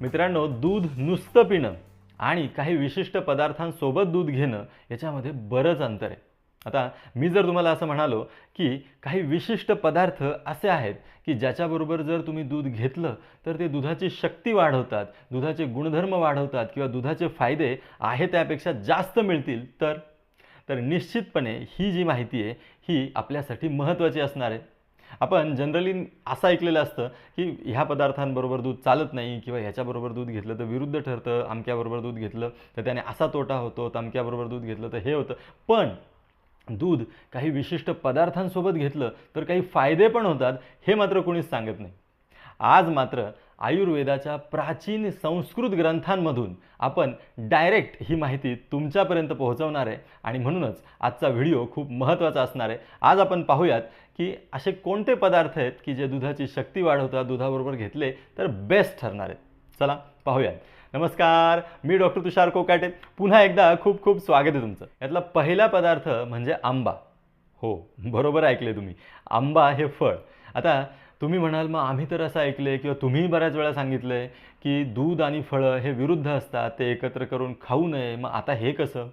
मित्रांनो दूध नुसतं पिणं आणि काही विशिष्ट पदार्थांसोबत दूध घेणं याच्यामध्ये बरंच अंतर आहे. आता मी जर तुम्हाला असं म्हणालो की काही विशिष्ट पदार्थ असे आहेत की ज्याच्याबरोबर जर तुम्ही दूध घेतलं तर ते दुधाची शक्ती वाढवतात दुधाचे गुणधर्म वाढवतात किंवा दुधाचे फायदे आहे त्यापेक्षा जास्त मिळतील तर? तर निश्चितपणे ही जी माहिती आहे ही आपल्यासाठी महत्त्वाची असणार आहे. आपण जनरली असं ऐकलेलं असतं की ह्या पदार्थांबरोबर दूध चालत नाही किंवा ह्याच्याबरोबर दूध घेतलं तर विरुद्ध ठरतं अमक्याबरोबर दूध घेतलं तर त्याने असा तोटा होतो तमक्याबरोबर दूध घेतलं तर हे होतं. पण दूध काही विशिष्ट पदार्थांसोबत घेतलं तर काही फायदे पण होतात हे मात्र कोणीच सांगत नाही. आज मात्र आयुर्वेदाच्या प्राचीन संस्कृत ग्रंथांमधून आपण डायरेक्ट ही माहिती तुमच्यापर्यंत पोहोचवणार आहे. आणि म्हणूनच आजचा व्हिडिओ खूप महत्त्वाचा असणार आहे. आज आपण पाहूयात की असे कोणते पदार्थ आहेत की जे दुधाची शक्ती वाढवतात दुधाबरोबर घेतले तर बेस्ट ठरणार आहेत. चला पाहूयात. नमस्कार मी डॉक्टर तुषार कोकाटे. पुन्हा एकदा खूप खूप स्वागत आहे तुमचं. यातला पहिला पदार्थ म्हणजे आंबा. हो बरोबर ऐकले तुम्ही. आंबा हे फळ. आता तुम्ही म्हणाल मग आम्ही तर असं ऐकले किंवा तुम्ही बऱ्याच वेळा सांगितलं आहे की दूध आणि फळं हे विरुद्ध असतात ते एकत्र करून खाऊ नये मग आता हे कसं?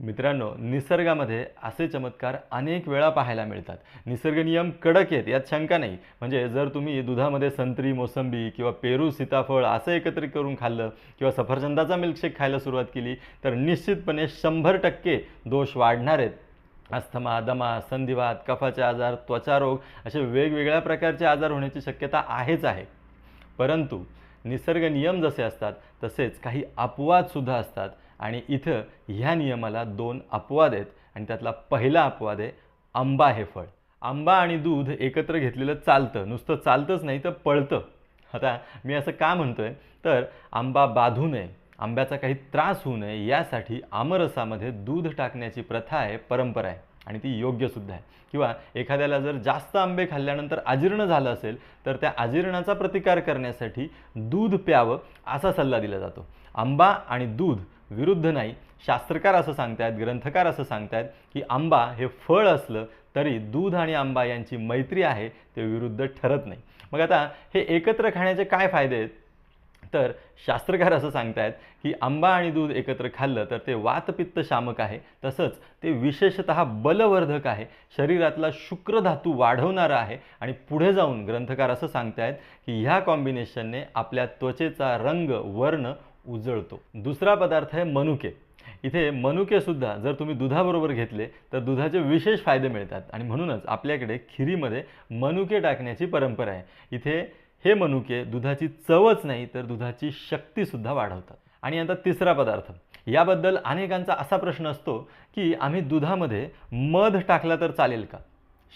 मित्रांनो निसर्गामध्ये असे चमत्कार अनेक वेळा पाहायला मिळतात. निसर्ग नियम कडक आहेत यात शंका नाही. म्हणजे जर तुम्ही दुधामध्ये संत्री मोसंबी किंवा पेरू सीताफळ असं एकत्रित करून खाल्लं किंवा सफरचंदाचा मिल्कशेक खायला सुरुवात केली तर निश्चितपणे शंभर टक्के दोष वाढणार आहेत. अस्थमा दमा संधिवात कफाचे आजार त्वचारोग असे वेगवेगळ्या प्रकारचे आजार होण्याची शक्यता आहेच आहे. परंतु निसर्ग नियम जसे असतात तसेच काही अपवादसुद्धा असतात आणि इथं ह्या नियमाला दोन अपवाद आहेत आणि त्यातला पहिला अपवाद आहे आंबा हे फळ. आंबा आणि दूध एकत्र घेतलेलं चालतं नुसतं चालतंच नाही तर पळतं. आता मी असं का म्हणतो आहे तर आंबा बाधू नये. आंब्याचा काही त्रास होऊ नये यासाठी आमरसामध्ये दूध टाकण्याची प्रथा आहे परंपरा आहे आणि ती योग्यसुद्धा आहे. किंवा एखाद्याला जर जास्त आंबे खाल्ल्यानंतर अजीर्ण झालं असेल तर त्या अजीर्णाचा प्रतिकार करण्यासाठी दूध प्यावं असा सल्ला दिला जातो. आंबा आणि दूध विरुद्ध नाही शास्त्रकार असं सांगतायत ग्रंथकार असं सांगतायत की आंबा हे फळ असलं तरी दूध आणि आंबा यांची मैत्री आहे ते विरुद्ध ठरत नाही. मग आता हे एकत्र खाण्याचे काय फायदे आहेत? तर शास्त्रकार असं सांगतायत की आंबा आणि दूध एकत्र खाल्लं तर ते वातपित्त शामक आहे. तसंच ते विशेषतः बलवर्धक आहे. शरीरातला शुक्रधातू वाढवणारं आहे. आणि पुढे जाऊन ग्रंथकार असं सांगतायत की ह्या कॉम्बिनेशनने आपल्या त्वचेचा रंग वर्ण उजळतो. दुसरा पदार्थ आहे मनुके. इथे मनुकेसुद्धा जर तुम्ही दुधाबरोबर घेतले तर दुधाचे विशेष फायदे मिळतात. आणि म्हणूनच आपल्याकडे खिरीमध्ये मनुके टाकण्याची परंपरा आहे. इथे हे मनुके दुधाची चवच नाही तर दुधाची शक्तीसुद्धा वाढवतात. आणि आता तिसरा पदार्थ. याबद्दल अनेकांचा असा प्रश्न असतो की आम्ही दुधामध्ये मध टाकला तर चालेल का?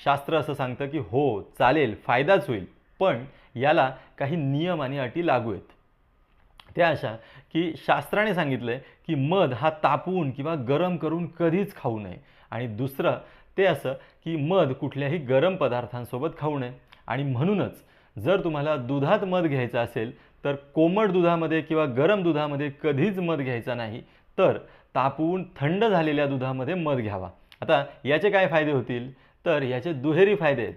शास्त्र असं सांगतं की हो चालेल फायदाच होईल पण याला काही नियम आणि अटी लागू आहेत. त्या अशा की शास्त्राने सांगितलं की मध हा तापवून किंवा गरम करून कधीच खाऊ नये. आणि दुसरं ते असं की मध कुठल्याही गरम पदार्थांसोबत खाऊ नये. आणि म्हणूनच जर तुम्हाला दुधात मध घ्यायचा असेल तर कोमट दुधामध्ये किंवा गरम दुधामध्ये कधीच मध घ्यायचा नाही. तर तापवून थंड झालेल्या दुधामध्ये मध घ्यावा. आता याचे काय फायदे होतील? तर याचे दुहेरी फायदे आहेत.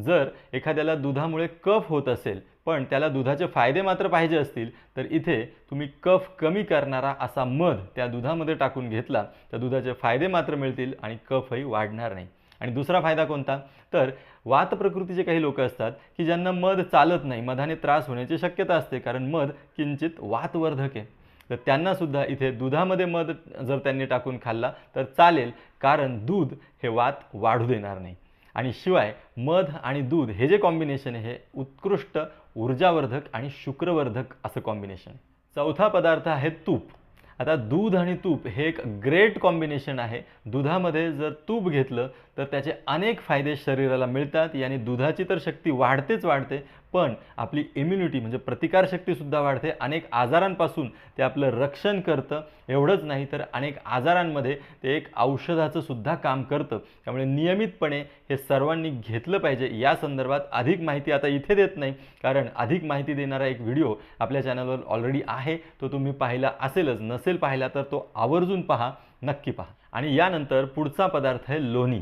जर एखाद्याला दुधामुळे कफ होत असेल पण त्याला दुधाचे फायदे मात्र पाहिजे असतील तर इथे तुम्ही कफ कमी करणारा असा मध त्या दुधामध्ये टाकून घेतला तर दुधाचे फायदे मात्र मिळतील आणि कफही वाढणार नाही. आणि दुसरा फायदा कोणता? तर वात प्रकृतीचे काही लोक असतात की ज्यांना मध चालत नाही मधाने त्रास होण्याची शक्यता असते कारण मध किंचित वातवर्धक आहे. तर त्यांनासुद्धा इथे दुधामध्ये मध जर त्यांनी टाकून खाल्ला तर चालेल कारण दूध हे वात वाढू देणार नाही. आणि शिवाय मध आणि दूध हे जे कॉम्बिनेशन आहे हे उत्कृष्ट ऊर्जावर्धक आणि शुक्रवर्धक असं कॉम्बिनेशन चौथा पदार्थ आहे तूप. आता दूध आणि तूप हे एक ग्रेट कॉम्बिनेशन आहे. दुधामध्ये जर तूप घेतलं तर त्याचे अनेक फायदे शरीराला मिळतात. याने दुधाची तर शक्ती वाढतेच वाढते पण आपली इम्युनिटी म्हणजे प्रतिकारशक्तीसुद्धा वाढते. अनेक आजारांपासून ते आपलं रक्षण करतं. एवढंच नाही तर अनेक आजारांमध्ये ते एक औषधाचं सुद्धा काम करतं. त्यामुळे नियमितपणे हे सर्वांनी घेतलं पाहिजे. या संदर्भात अधिक माहिती आता इथे देत नाही कारण अधिक माहिती देणारा एक व्हिडिओ आपल्या चॅनलवर ऑलरेडी आहे. तो तुम्ही पाहिला असेलच. नसेल पाहिला तर तो आवर्जून पहा नक्की पहा. आणि यानंतर पुढचा पदार्थ आहे लोणी.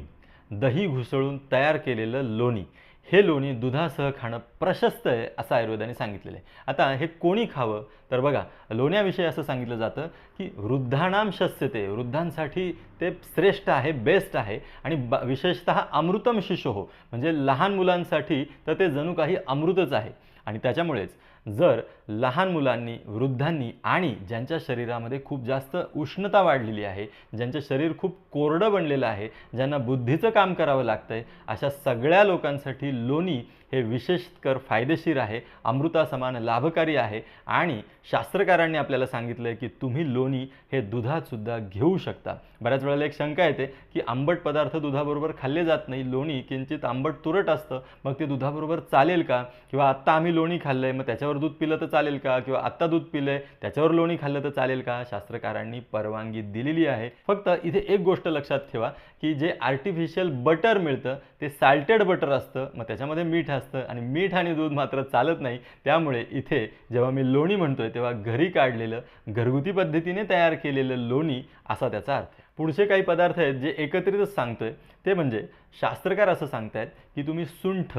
दही घुसळून तयार केलेलं लोणी. हे लोणी दुधासह खाणं प्रशस्त आहे असं आयुर्वेदाने सांगितलेलं आहे. आता हे कोणी खावं? तर बघा लोण्याविषयी असं सांगितलं जातं की वृद्धानाम शस्यते. वृद्धांसाठी ते श्रेष्ठ आहे बेस्ट आहे. आणि ब विशेषतः अमृतम शिशो हो म्हणजे लहान मुलांसाठी तर ते जणू काही अमृतच आहे. आणि त्याच्यामुळेच जर लहान मुलांनी वृद्धांनी आणि ज्यांच्या शरीरामध्ये खूप जास्त उष्णता वाढलेली आहे ज्यांचं शरीर खूप कोरडं बनलेलं आहे ज्यांना बुद्धीचं काम करावं लागतं आहे अशा सगळ्या लोकांसाठी लोणी हे विशेषकर फायदेशीर आहे अमृतासमान लाभकारी आहे आणि शास्त्रकारांनी आपल्याला सांगितलं आहे की तुम्ही लोणी हे दुधातसुद्धा घेऊ शकता. बऱ्याच वेळेला एक शंका येते की आंबट पदार्थ दुधाबरोबर खाल्ले जात नाही लोणी किंचित आंबट तुरट असतं मग ते दुधाबरोबर चालेल का? किंवा आत्ता आम्ही लोणी खाल्लं आहे मग त्याच्यावर दूध पिलं तर चालेल का? किंवा आत्ता दूध पिलं आहे त्याच्यावर लोणी खाल्लं तर चालेल का? शास्त्रकारांनी परवानगी दिलेली आहे. फक्त इथे एक गोष्ट लक्षात ठेवा की जे आर्टिफिशियल बटर मिळतं ते साल्टेड बटर असतं मग त्याच्यामध्ये मीठ असतं आणि मीठ आणि दूध मात्र चालत नाही. त्यामुळे इथे जेव्हा मी लोणी म्हणतोय तेव्हा घरी काढलेलं घरगुती पद्धतीने तयार केलेलं लोणी असा त्याचा अर्थ पुढचे काही पदार्थ आहेत जे एकत्रितच सांगतोय. ते म्हणजे शास्त्रकार असं सांगतायत की तुम्ही सुंठ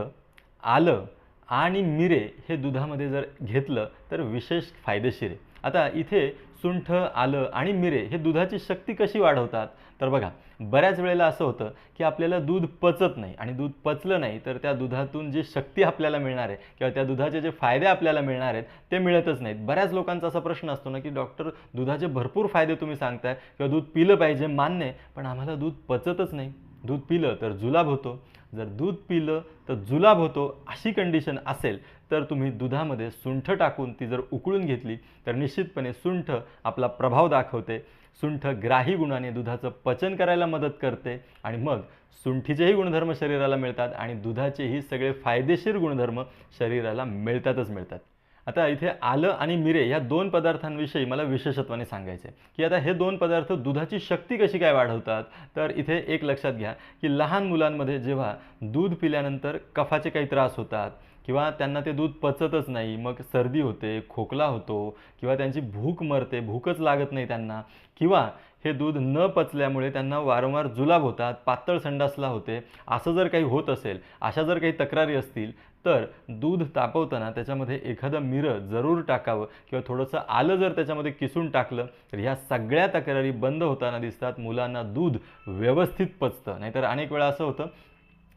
आलं आणि मिरे हे दुधामध्ये जर घेतलं तर विशेष फायदेशीर आहे. आता इथे सुंठ आलं आणि मिरे हे दुधाची शक्ती कशी वाढवतात? तर बघा बऱ्याच वेळेला असं होतं की आपल्याला दूध पचत नाही आणि दूध पचलं नाही तर त्या दुधातून जी शक्ती आपल्याला मिळणार आहे किंवा त्या दुधाचे जे फायदे आपल्याला मिळणार आहेत ते मिळतच नाहीत. बऱ्याच लोकांचा असा प्रश्न असतो ना की डॉक्टर दुधाचे भरपूर फायदे तुम्ही सांगताय किंवा दूध पिलं पाहिजे मान्य आहे पण आम्हाला दूध पचतच नाही. दूध पिलं तर जुलाब होतो जर दूध पिलं तर जुलाब होतो अशी कंडिशन असेल तर तुम्ही दुधामध्ये सुंठ टाकून ती जर उकळून घेतली तर निश्चितपणे सुंठ आपला प्रभाव दाखवते. सुंठ ग्राही गुणाने दुधाचं पचन करायला मदत करते आणि मग सुंठीचेही गुणधर्म शरीराला मिळतात आणि दुधाचेही सगळे फायदेशीर गुणधर्म शरीराला मिळतातच मिळतात. आता इथे आलं आणि मिरे या दोन पदार्थांविषयी मला विशेषत्वाने सांगायचं आहे की आता हे दोन पदार्थ दुधाची शक्ती कशी काय वाढवतात? तर इथे एक लक्षात घ्या की लहान मुलांमध्ये जेव्हा दूध पिल्यानंतर कफाचे काही त्रास होतात किंवा त्यांना ते दूध पचतच नाही मग सर्दी होते खोकला होतो किंवा त्यांची भूक मरते भूकच लागत नाही त्यांना किंवा हे दूध न पचल्यामुळे त्यांना वारंवार जुलाब होतात पातळ संडासला होते. असं जर काही होत असेल अशा जर काही तक्रारी असतील तर दूध तापवताना त्याच्यामध्ये एखादं मिरं जरूर टाकावं किंवा थोडंसं आलं जर त्याच्यामध्ये किसून टाकलं तर ह्या सगळ्या तक्रारी बंद होताना दिसतात. मुलांना दूध व्यवस्थित पचतं. नाहीतर अनेक वेळा असं होतं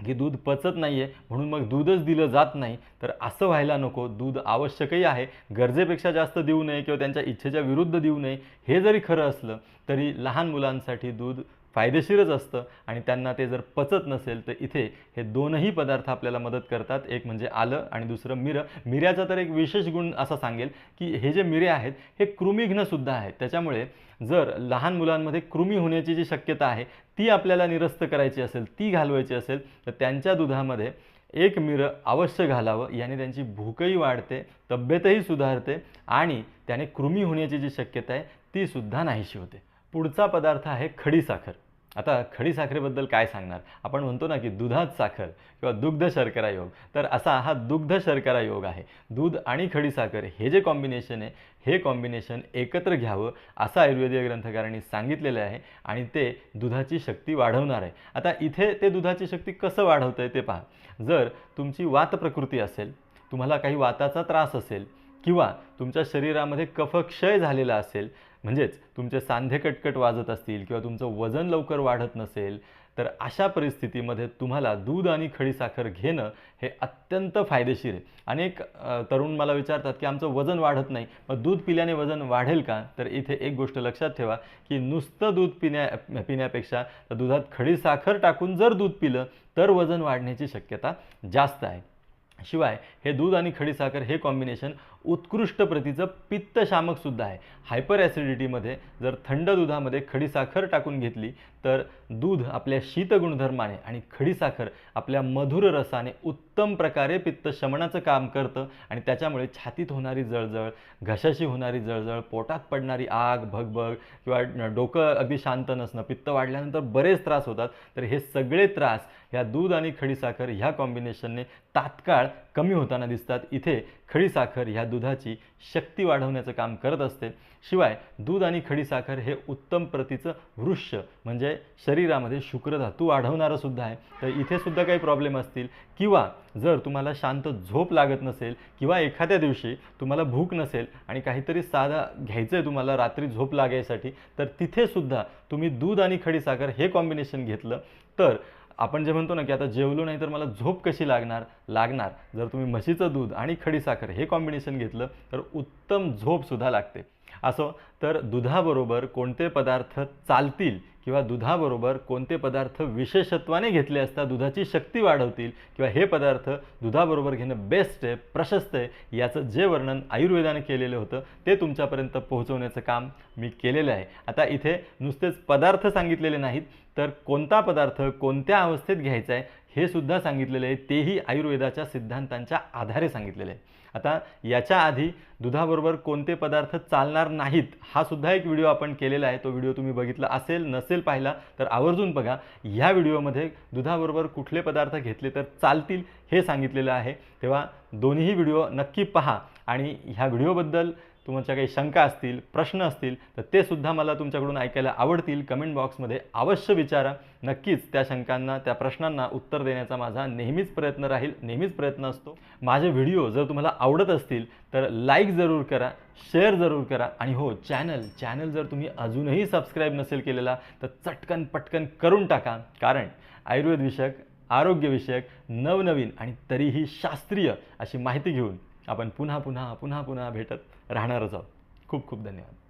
की दूध पचत नाही आहे म्हणून मग दूधच दिलं जात नाही. तर असं व्हायला नको. दूध आवश्यकही आहे. गरजेपेक्षा जास्त देऊ नये किंवा त्यांच्या इच्छेच्या विरुद्ध देऊ नये. हे जरी खरं असलं तरी लहान मुलांसाठी दूध फायदेशीरच असतं आणि त्यांना ते जर पचत नसेल तर इथे हे दोनही पदार्थ आपल्याला मदत करतात. एक म्हणजे आलं आणि दुसरं मिरं. मिऱ्याचा तर एक विशेष गुण असा सांगेल की हे जे मिरे आहेत हे कृमिघ्नसुद्धा आहेत. त्याच्यामुळे जर लहान मुलांमध्ये कृमी होण्याची जी शक्यता आहे ती आपल्याला निरस्त करायची असेल ती घालवायची असेल तर त्यांच्या दुधामध्ये एक मिरं अवश्य घालावं. याने त्यांची भूकही वाढते तब्येतही सुधारते आणि त्याने कृमी होण्याची जी शक्यता आहे ती सुद्धा नाहीशी होते. पुढचा पदार्थ आहे खडीसाखर आता खडीसाखरेबद्दल काय सांगणार? आपण म्हणतो ना की दुधात साखर किंवा दुग्ध शर्करा योग. तर असा हा दुग्ध शर्करा योग आहे. दूध आणि खडीसाखर हे जे कॉम्बिनेशन आहे हे कॉम्बिनेशन एकत्र घ्यावं असं आयुर्वेदीय ग्रंथकारांनी सांगितलेलं आहे आणि ते दुधाची शक्ती वाढवणार आहे. आता इथे ते दुधाची शक्ती कसं वाढवतं आहे ते पहा. जर तुमची वात प्रकृती असेल तुम्हाला काही वाताचा त्रास असेल किंवा तुमच्या शरीरामध्ये कफक्षय झालेला असेल म्हणजेच तुमचे सांधे कटकट वाजत असतील किंवा तुमचं वजन लवकर वाढत नसेल तर अशा परिस्थितीमध्ये तुम्हाला दूध आणि खडीसाखर घेणं हे अत्यंत फायदेशीर आहे. अनेक तरुण मला विचारतात की आमचं वजन वाढत नाही मग दूध पिल्याने वजन वाढेल का? तर इथे एक गोष्ट लक्षात ठेवा की नुसतं दूध पिण्या पिण्यापेक्षा तर दुधात खडीसाखर टाकून जर दूध पिलं तर वजन वाढण्याची शक्यता जास्त आहे. शिवाय हे दूध आणि खडीसाखर हे कॉम्बिनेशन उत्कृष्ट प्रतीचं पित्तशामकसुद्धा आहे. हायपर ॲसिडिटीमध्ये जर थंड दुधामध्ये खडीसाखर टाकून घेतली तर दूध आपल्या शीत गुणधर्माने आणि खडीसाखर आपल्या मधुर रसाने उत्तम प्रकारे पित्तशमनाचं काम करतं आणि त्याच्यामुळे छातीत होणारी जळजळ घशाशी होणारी जळजळ पोटात पडणारी आग भगभग किंवा डोकं अगदी शांत नसणं पित्त वाढल्यानंतर बरेच त्रास होतात. तर हे सगळे त्रास ह्या दूध आणि खडीसाखर ह्या कॉम्बिनेशनने तात्काळ कमी होताना दिसतात. इथे खडीसाखर ह्या दुधाची शक्ती वाढवण्याचं काम करत असते. शिवाय दूध आणि खडीसाखर हे उत्तम प्रतीचं वृक्ष म्हणजे शरीरामध्ये शुक्रधातू वाढवणारं सुद्धा आहे. तर इथे सुद्धा काही प्रॉब्लेम असतील. किंवा जर तुम्हाला शांत झोप लागत नसेल किंवा एखाद्या दिवशी तुम्हाला भूक नसेल आणि काहीतरी साधा घ्यायचं आहे तुम्हाला रात्री झोप लागायसाठी तर तिथेसुद्धा तुम्ही दूध आणि खडीसाखर हे कॉम्बिनेशन घेतलं तर आपण जे म्हणतो ना की आता जेवलो नाही तर मला झोप कशी लागणार? लागणार. जर तुम्ही म्हशीचं दूध आणि खडीसाखर हे कॉम्बिनेशन घेतलं तर उत्तम झोपसुद्धा लागते. असो तर दुधाबरोबर कोणते पदार्थ चालतील किंवा दुधाबरोबर कोणते पदार्थ विशेषत्वाने घेतले असता दुधाची शक्ती वाढवतील किंवा हे पदार्थ दुधाबरोबर घेणं बेस्ट आहे प्रशस्त आहे याचं जे वर्णन आयुर्वेदाने केलेलं होतं ते तुमच्यापर्यंत पोहोचवण्याचं काम मी केलेलं आहे. आता इथे नुसतेच पदार्थ सांगितलेले नाहीत तर कोणता पदार्थ कोणत्या अवस्थेत घ्यायचा आहे हे सुद्धा सांगितलेलं आहे तेही आयुर्वेदाच्या सिद्धांतांच्या आधारे सांगितलेलं आहे. आता याच्या आधी दुधाबरोबर कोणते पदार्थ चालणार नाहीत हा सुद्धा एक व्हिडिओ आपण केलेला आहे. तो व्हिडिओ तुम्ही बघितला असेल नसेल पाहिला तर आवर्जून बघा. ह्या व्हिडिओमध्ये दुधाबरोबर कुठले पदार्थ घेतले तर चालतील हे सांगितलेलं आहे. तेव्हा दोन्ही व्हिडिओ नक्की पहा आणि ह्या व्हिडिओबद्दल तुमच्या काही शंका असतील प्रश्न असतील तर ते सुद्धा मला तुमच्याकडून ऐकायला आवडतील. कमेंट बॉक्समध्ये अवश्य विचारा. नक्कीच त्या शंकांना त्या प्रश्नांना उत्तर देण्याचा माझा नेहमीच प्रयत्न राहील नेहमीच प्रयत्न असतो. माझे व्हिडिओ जर तुम्हाला आवडत असतील तर लाईक जरूर करा शेअर जरूर करा. आणि हो चॅनल चॅनल जर तुम्ही अजूनही सबस्क्राईब नसेल केलेला तर चटकन पटकन करून टाका. कारण आयुर्वेद विषयक आरोग्यविषयक नवनवीन आणि तरीही शास्त्रीय अशी माहिती घेऊन आपण पुन्हा पुन्हा पुन्हा पुन्हा भेटत राहणारच आहोत. खूप खूप धन्यवाद.